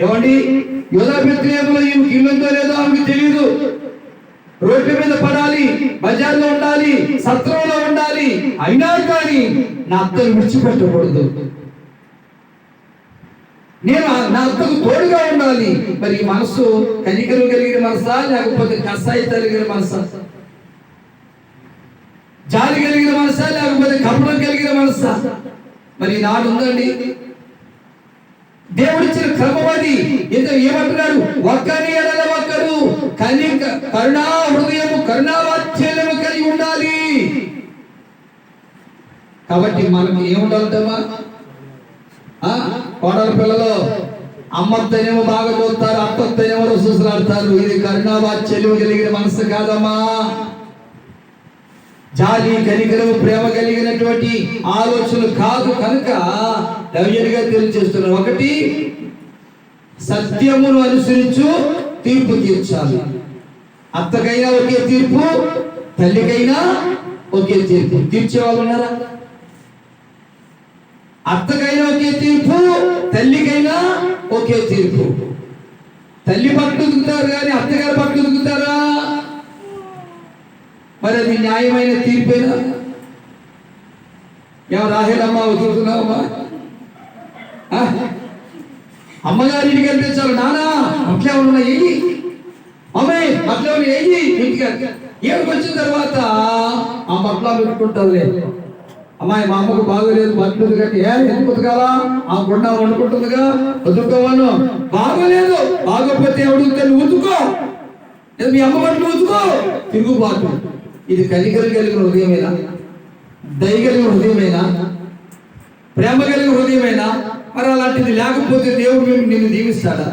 ఏమండి? యోధా వ్యతిరేకులు ఈమె ఇల్లుందో లేదో ఆమెకు తెలియదు రోడ్డు మీద పడాలి బజార్లో ఉండాలి సత్రంలో ఉండాలి. అయినా కానీ నా అత్తను విడిచిపెట్టకూడదు. నేను నా అత్తకు తోడుగా ఉండాలి. మరి ఈ మనసు కనికరం కలిగిన మనసా? లేకపోతే కసాయి కలిగిన మనసా? జాలి కలిగిన మనసా? లేకపోతే కపడం కలిగిన మనసా? మరి నాడు ఉందండి. దేవుడిచ్చిన క్రమం ఇంత ఏమంటున్నాడు? ఒక్కని ఎడల ఒక్కరు కలి కరుణా హృదయము కరుణావాత్సల్యము కలిగి ఉండాలి. కాబట్టి మనం ఏముండాలంటమ్మా ఆ? కోడల పిల్లలు అమ్మత్తనేమో బాగా చూస్తారు అత్తనేమో చూసులాడతారు ఇది కరుణావాత్సల్యం కలిగిన మనసు కాదమ్మా. జాలి కనికరము ప్రేమ కలిగినటువంటి ఆలోచనలు కాదు కనుక దవ్యలుగా తెలియజేస్తున్నారు. ఒకటి సత్యమును అనుసరించు తీర్పు తీర్చాలి. అత్తకైనా ఒకే తీర్పు తల్లికైనా ఒకే తీర్పు. తీర్చేవాళ్ళు ఉన్నారా? అత్తకైనా ఒకే తీర్పు తల్లికైనా ఒకే తీర్పు. తల్లి పట్టు దిగుతారు కానీ అత్తగారు పట్టు దిగుతారా మరి అది న్యాయమైన తీర్పేనా? ఏమో రాహేలమ్మా వదులుతున్నావమ్మా అమ్మగారింటికి కనిపించాలి నానా అట్లే ఉన్న ఏయి అమ్మాయి అట్లే ఉన్న ఏయి ఇంటికి ఏడుకు వచ్చిన తర్వాత ఆ మట్లా పెట్టుకుంటుంది అమ్మాయి మా అమ్మకు బాగోలేదు బట్టలు కట్టి ఏ ఎందుకు కదా ఆ గుండా వండుకుంటుందిగా. ఉతుక్కోవాను. బాగోలేదు. బాగోపోతే ఎవడు నువ్వు ఉతుకో మీ అమ్మ బట్టలు ఉతుకో తిరుగుబాటు ఇది కలిగలు కలిగిన హృదయమేనా? దయ కలిగిన హృదయమేనా? ప్రేమ కలిగిన హృదయమేనా? మరి అలాంటిది లేకపోతే దేవుడు నిన్ను దీవిస్తాడా?